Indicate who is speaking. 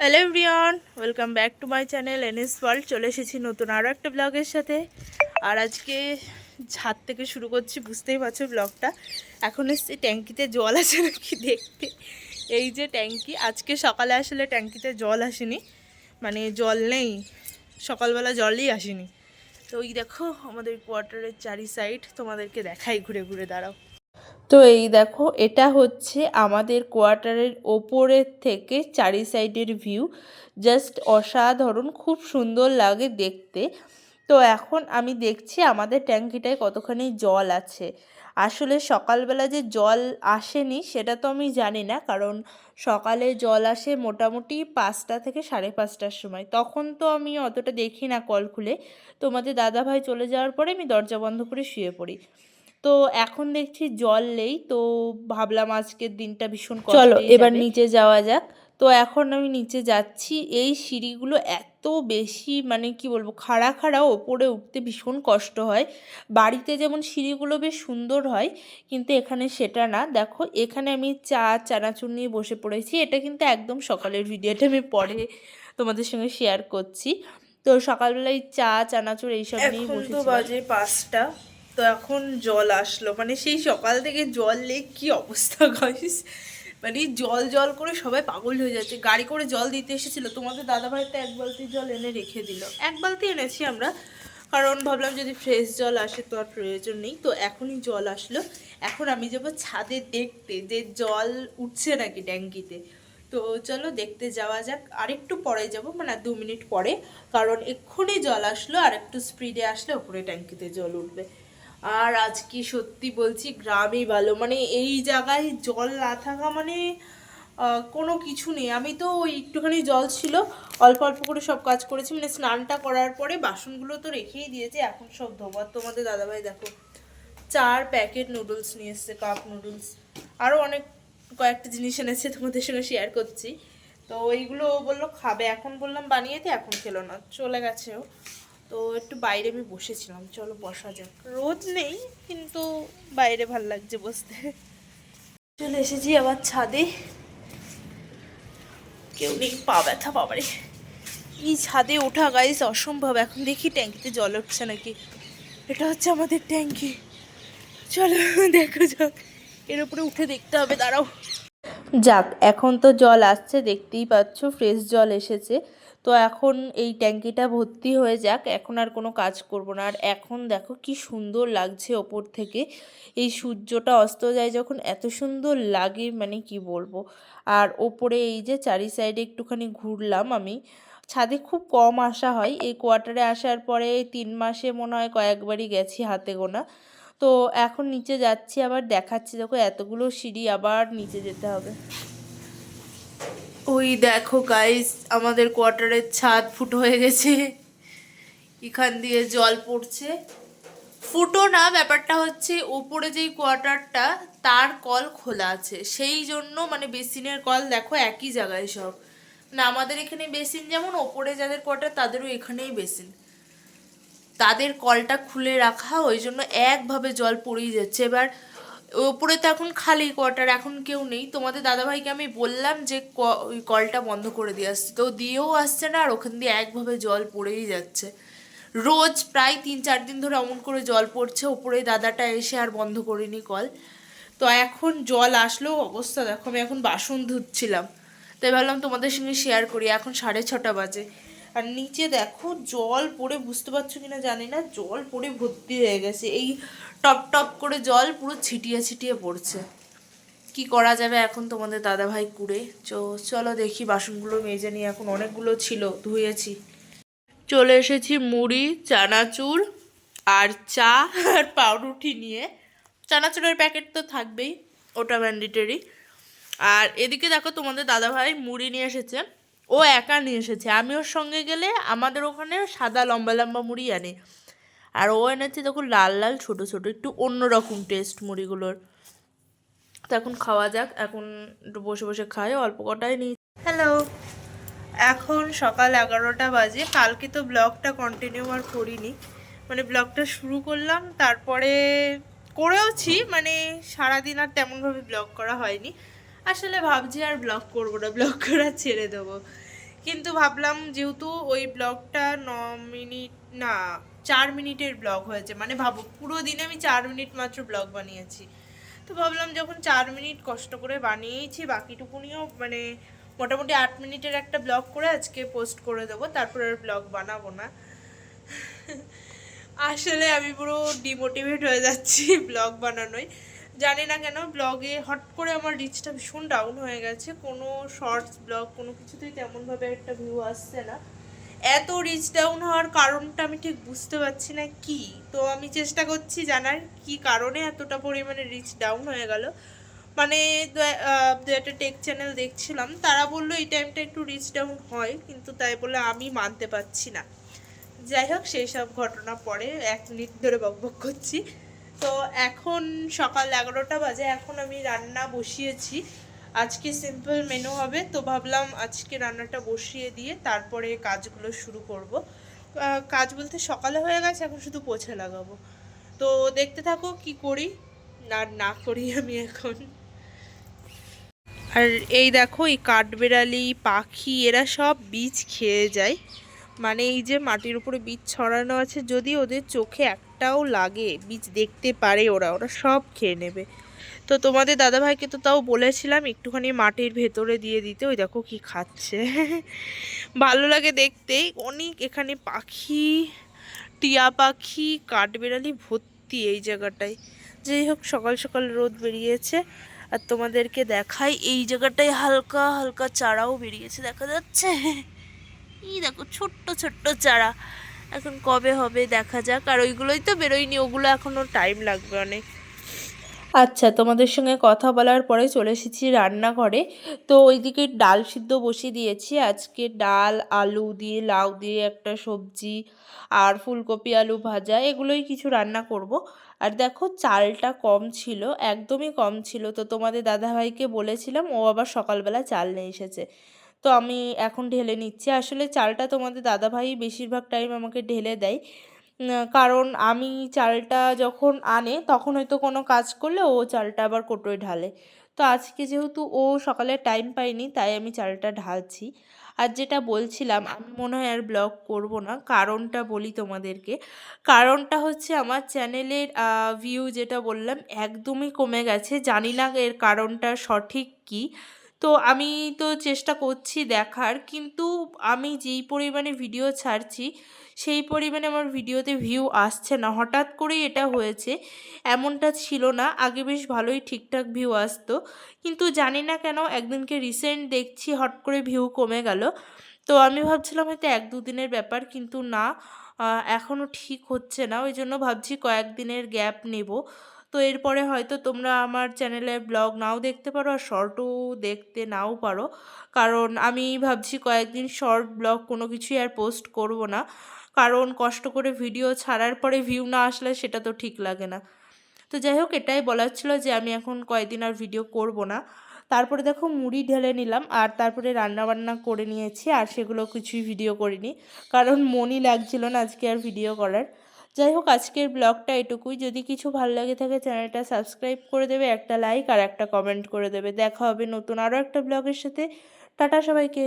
Speaker 1: Hello welcome back to my channel NS world চলে এসেছি নতুন আরও একটা ব্লগের সাথে। আর আজকে ছাদ থেকে শুরু করছি, বুঝতেই পারছ ব্লগটা এখন এসছি ট্যাঙ্কিতে জল আছে নাকি দেখতে। এই যে ট্যাঙ্কি, আজকে সকালে আসলে ট্যাঙ্কিতে জল আসেনি। মানে জল নেই, সকালবেলা জলই আসেনি। তো ওই দেখো আমাদের কোয়ার্টারের চারি সাইড তোমাদেরকে দেখাই ঘুরে ঘুরে, দাঁড়াও। তো এই দেখো, এটা হচ্ছে আমাদের কোয়ার্টারের ওপরের থেকে চারি সাইডের ভিউ। জাস্ট অসাধারণ, খুব সুন্দর লাগে দেখতে। তো এখন আমি দেখছি আমাদের ট্যাঙ্কিটায় কতখানি জল আছে। আসলে সকালবেলা যে জল আসেনি, সেটা তো আমি জানি না, কারণ সকালে জল আসে মোটামুটি পাঁচটা থেকে সাড়ে পাঁচটার সময়। তখন তো আমি অতটা দেখি না কল খুলে। তোমাদের দাদাভাই চলে যাওয়ার পরে আমি দরজা বন্ধ করে শুয়ে পড়ি। তো এখন দেখছি জল নেই তো ভাবলাম আজকের দিনটা ভীষণ চলো এবার নিচে যাওয়া যাক। তো এখন আমি নিচে যাচ্ছি এই সিঁড়িগুলো এত বেশি মানে কি বলব খাড়া খাড়া ওপরে উঠতে ভীষণ কষ্ট হয়। বাড়িতে যেমন সিঁড়িগুলো বেশ সুন্দর হয় কিন্তু এখানে সেটা না। দেখো এখানে আমি চা চানাচুর নিয়ে বসে পড়েছি। এটা কিন্তু একদম সকালের ভিডিওটা আমি পরে তোমাদের সঙ্গে শেয়ার করছি। তো সকালবেলায় চা চানাচুর এইসব নিয়ে বসে বাজে পাঁচটা। তো এখন জল আসলো। মানে সেই সকাল থেকে জল নেই, কি অবস্থা গাইস মানে জল জল করে সবাই পাগল হয়ে যাচ্ছে। গাড়ি করে জল দিতে এসেছিল। তোমাদের দাদা ভাই তো এক বালতি জল এনে রেখে দিল। এক বালতি এনেছি আমরা। কারণ ভাবলাম যদি ফ্রেশ জল আসে তো আর প্রয়োজন নেই। তো এখনই জল আসলো। এখন আমি যাব ছাদে দেখতে। যে জল উঠছে নাকি ট্যাঙ্কিতে। তো চলো দেখতে যাওয়া যাক। আরেকটু পরে যাব মানে দু মিনিট পরে। কারণ এক্ষুনি জল আসলো আর একটু স্পিডে আসলে ওপরে ট্যাঙ্কিতে জল উঠবে। আর আজকে সত্যি বলছি, গ্রামই ভালো। মানে এই জায়গায় জল না থাকা মানে কোনো কিছু নেই। আমি তো ওই একটুখানি জল ছিল, অল্প অল্প করে সব কাজ করেছি। মানে স্নানটা করার পরে বাসনগুলো তো রেখেই দিয়েছে, এখন সব ধোবার তোমাদের দাদাভাই দেখো, চার প্যাকেট নুডলস নিয়ে এসছে, কাপ নুডলস। আরও অনেক কয়েকটা জিনিস এনেছে তোমাদের সঙ্গে শেয়ার করছি। তো এইগুলো বলল, খাবে। এখন বললাম, বানিয়ে দে, এখন খেলো না। চলে গেছে ও। তো একটু বাইরে আমি বসেছিলাম, চলো বসা যাক। রোদ নেই, কিন্তু বাইরে ভালো লাগছে বসতে। চলে এসেছি আবার ছাদে। কেউ নেই পা ব্যথা, বাবারে। এই ছাদে ওঠা গাইস অসম্ভব, এখন দেখি ট্যাঙ্কিতে জল উঠছে নাকি। এটা হচ্ছে আমাদের ট্যাঙ্কি। চলো দেখো যাক, এর উপরে উঠে দেখতে হবে, দাঁড়াও। যাক, এখন তো জল আসছে, দেখতেই পাচ্ছ ফ্রেশ জল এসেছে। তো এখন এই ট্যাঙ্কিটা ভর্তি হয়ে যাক, এখন আর কোনো কাজ করব না। আর এখন দেখো কি সুন্দর লাগছে ওপর থেকে। এই সূর্যটা অস্ত যায় যখন এত সুন্দর লাগে মানে কি বলব। আর ওপরে এই যে চারি সাইডে একটুখানি ঘুরলাম আমি। ছাদে খুব কম আসা হয়। এই কোয়ার্টারে আসার পরে তিন মাসে মনে হয় কয়েকবারই গেছি হাতে গোনা। তো এখন নিচে যাচ্ছি, আবার দেখাচ্ছি। দেখো এতগুলো সিঁড়ি, আবার নিচে যেতে হবে। ওই দেখো গাইস আমাদের কোয়ার্টারের ছাদ ফুটো হয়ে গেছে। এখান দিয়ে জল পড়ছে। ফুটো না, ব্যাপারটা হচ্ছে ওপরে যেই কোয়ার্টারটা তার কল খোলা আছে। সেই জন্য মানে বেসিনের কল দেখো একই জায়গায় সব। না আমাদের এখানে বেসিন যেমন, ওপরে যাদের কোয়ার্টার তাদেরও এখানেই বেসিন। তাদের কলটা খুলে রাখা, ওই জন্য একভাবে জল পড়েই যাচ্ছে। এবার ওপরে তো এখন খালি কোয়ার্টার এখন কেউ নেই। তোমাদের দাদাভাইকে আমি বললাম যে ওই কলটা বন্ধ করে দিয়ে আসতে তো দিয়েও আসছে না, আর ওখান দিয়ে একভাবে জল পড়েই যাচ্ছে। রোজ প্রায় তিন, চার দিন ধরে অমন করে জল পড়ছে, ওপরে দাদাটা এসে আর বন্ধ করিনি কল তো এখন জল আসলেও অবস্থা দেখো, আমি এখন বাসন ধুচ্ছিলাম। তাই ভাবলাম তোমাদের সঙ্গে শেয়ার করি, এখন সাড়ে ছটা বাজে। আর নিচে দেখো জল পড়ে, বুঝতে পারছ কিনা জানি না, জল পড়ে ভর্তি হয়ে গেছে। এই টপ টপ করে জল পুরো ছিটিয়ে ছিটিয়ে পড়ছে। কি করা যাবে এখন তোমাদের দাদা ভাই কুড়ে চলো দেখি বাসনগুলো মেজে নিয়ে এখন অনেকগুলো ছিল, ধুয়েছি। চলে এসেছি মুড়ি, চানাচুর আর চা আর পাউরুটি নিয়ে। চানাচুরের প্যাকেট তো থাকবেই, ওটা ম্যান্ডেটরি। আর এদিকে দেখো তোমাদের দাদাভাই মুড়ি নিয়ে এসেছে। ও একা নিয়ে এসেছে। আমি ওর সঙ্গে গেলে আমাদের ওখানে সাদা লম্বা লম্বা মুড়ি আনে। আর ও এনেছে দেখো লাল লাল, ছোট ছোট, একটু অন্যরকম টেস্ট মুড়িগুলোর। তো এখন খাওয়া যাক, এখন একটু বসে বসে খাই, অল্প কটাই নিই। হ্যালো এখন সকাল এগারোটা বাজে, কালকে তো ব্লগটা কন্টিনিউ আর করিনি। মানে ব্লগটা শুরু করলাম, তারপরে করেওছি মানে সারাদিন আর তেমনভাবে ব্লগ করা হয়নি। আসলে ভাবছি আর ব্লগ করব না, ব্লগ করা ছেড়ে দেবো। কিন্তু ভাবলাম যেহেতু ওই ব্লগটা ন মিনিট, না চার মিনিটের ব্লগ হয়েছে। মানে ভাবো, পুরো দিনে আমি চার মিনিট মাত্র ব্লগ বানিয়েছি। তো ভাবলাম যখন চার মিনিট কষ্ট করে বানিয়েছি, বাকিটুকুনিও মানে মোটামুটি আট মিনিটের একটা ব্লগ করে আজকে পোস্ট করে দেবো, তারপর আর ব্লগ বানাবো না। আসলে আমি পুরো ডিমোটিভেট হয়ে যাচ্ছি ব্লগ বানানোয়। জানি না কেন ব্লগে হট করে আমার রিচটা ভীষণ ডাউন হয়ে গেছে। কোনো শর্টস ব্লগ কোনো কিছুতেই তেমনভাবে একটা ভিউ আসছে না। এত রিচ ডাউন হওয়ার কারণটা আমি ঠিক বুঝতে পারছি না কি। তো আমি চেষ্টা করছি জানার কি কারণে এতটা পরিমাণে রিচ ডাউন হয়ে গেল। মানে দু- একটা টেক চ্যানেল দেখছিলাম, তারা বলল এই টাইমটা একটু রিচ ডাউন হয়, কিন্তু তাই বলে আমি মানতে পারছি না। যাই হোক, সেই সব ঘটনা পরে এক মিনিট ধরে বকবক করছি। তো এখন সকাল এগারোটা বাজে, এখন আমি রান্না বসিয়েছি। আজকে সিম্পল মেনু হবে। তো ভাবলাম আজকে রান্নাটা বসিয়ে দিয়ে তারপরে কাজগুলো শুরু করব। কাজ বলতে সকালে হয়ে গেছে, এখন শুধু পোছা লাগাবো। তো দেখতে থাকো কি করি না না করি আমি এখন। আর এই দেখো, এই কাঠবেড়ালি, পাখি, এরা সব বীজ খেয়ে যায়। মানে এই যে মাটির উপরে বীজ ছড়ানো আছে, যদি ওদের চোখে একটাও লাগে, বীজ দেখতে পারে ওরা ওরা সব খেয়ে নেবে। তো তোমাদের দাদাভাইকে তো তাও বলেছিলাম একটুখানি মাটির ভেতরে দিয়ে দিতে, ওই দেখো কি খাচ্ছে। ভালো লাগে দেখতেই, অনেক এখানে পাখি, টিয়া পাখি, কাঠবেড়ালি ভর্তি এই জায়গাটায়। যাই হোক, সকাল সকাল রোদ বেরিয়েছে, আর তোমাদেরকে দেখাই, এই জায়গাটায় হালকা হালকা চারাও বেরিয়েছে, দেখা যাচ্ছে? এই দেখো, ছোট্ট ছোট্ট চারা। এখন কবে হবে দেখা যাক, আর ওইগুলোই তো বেরোয়নি, ওগুলো এখনও টাইম লাগবে অনেক। আচ্ছা তোমাদের সঙ্গে কথা বলার পরে চলে এসেছি রান্নাঘরে। তো ওইদিকে ডাল সিদ্ধ বসিয়ে দিয়েছি। আজকে ডাল, আলু দিয়ে, লাউ দিয়ে একটা সবজি আর ফুলকপি, আলু ভাজা, এগুলোই কিছু রান্না করব। আর দেখো, চালটা কম ছিল, একদমই কম ছিল। তো তোমাদের দাদাভাইকে বলেছিলাম, ও আবার সকালবেলা চাল নিয়ে এসেছে। তো আমি এখন ঢেলে নিচ্ছি। আসলে চালটা তোমাদের দাদাভাই বেশিরভাগ টাইম আমাকে ঢেলে দেয়। কারণ আমি চালটা যখন আনে, তখন হয়তো কোনো কাজ করলে ও চালটা আবার কোটোয় ঢালে। তো আজকে যেহেতু ও সকালে টাইম পায়নি, তাই আমি চালটা ঢালছি। আর যেটা বলছিলাম, আমি মনে হয় আর ব্লগ করব না, কারণটা বলি তোমাদেরকে। কারণটা হচ্ছে আমার চ্যানেলের ভিউ যেটা বললাম, একদমই কমে গেছে। জানি না এর কারণটা সঠিক কী। তো আমি তো চেষ্টা করছি দেখার, কিন্তু আমি যেই পরিমাণে ভিডিও ছাড়ছি, সেই পরিমাণে আমার ভিডিওতে ভিউ আসছে না। হঠাৎ করেই এটা হয়েছে, এমনটা ছিল না। আগে বেশ ভালোই ঠিকঠাক ভিউ আসতো, কিন্তু জানি না কেন একদিনকে রিসেন্ট দেখছি, হট করে ভিউ কমে গেল। তো আমি ভাবছিলাম হয়তো এক দুদিনের ব্যাপার, কিন্তু না এখনও ঠিক হচ্ছে না। ওই জন্য ভাবছি কয়েকদিনের গ্যাপ নেব। তো এরপরে হয়তো তোমরা আমার চ্যানেলে ব্লগ নাও দেখতে পারো আর শর্টও দেখতে নাও পারো। কারণ আমি ভাবছি কয়েকদিন শর্ট ব্লগ কোনো কিছুই আর পোস্ট করব না। কারণ কষ্ট করে ভিডিও ছাড়ার পরে ভিউ না আসলে সেটা তো ঠিক লাগে না। তো যাই হোক, এটাই বলার ছিল যে আমি এখন কয়েকদিন আর ভিডিও করব না। তারপরে দেখো মুড়ি ঢেলে নিলাম আর তারপরে রান্না বান্না করে নিয়েছি আর সেগুলো কিছুই ভিডিও করিনি। কারণ মনই লাগছিল না আজকে আর ভিডিও করার। যাই হোক, আজকের ব্লগটা এটুকুই। যদি কিছু ভালো লাগে থাকে, চ্যানেলটা সাবস্ক্রাইব করে দেবে, একটা লাইক আর একটা কমেন্ট করে দেবে। দেখা হবে নতুন আরও একটা ব্লগের সাথে। টাটা সবাইকে।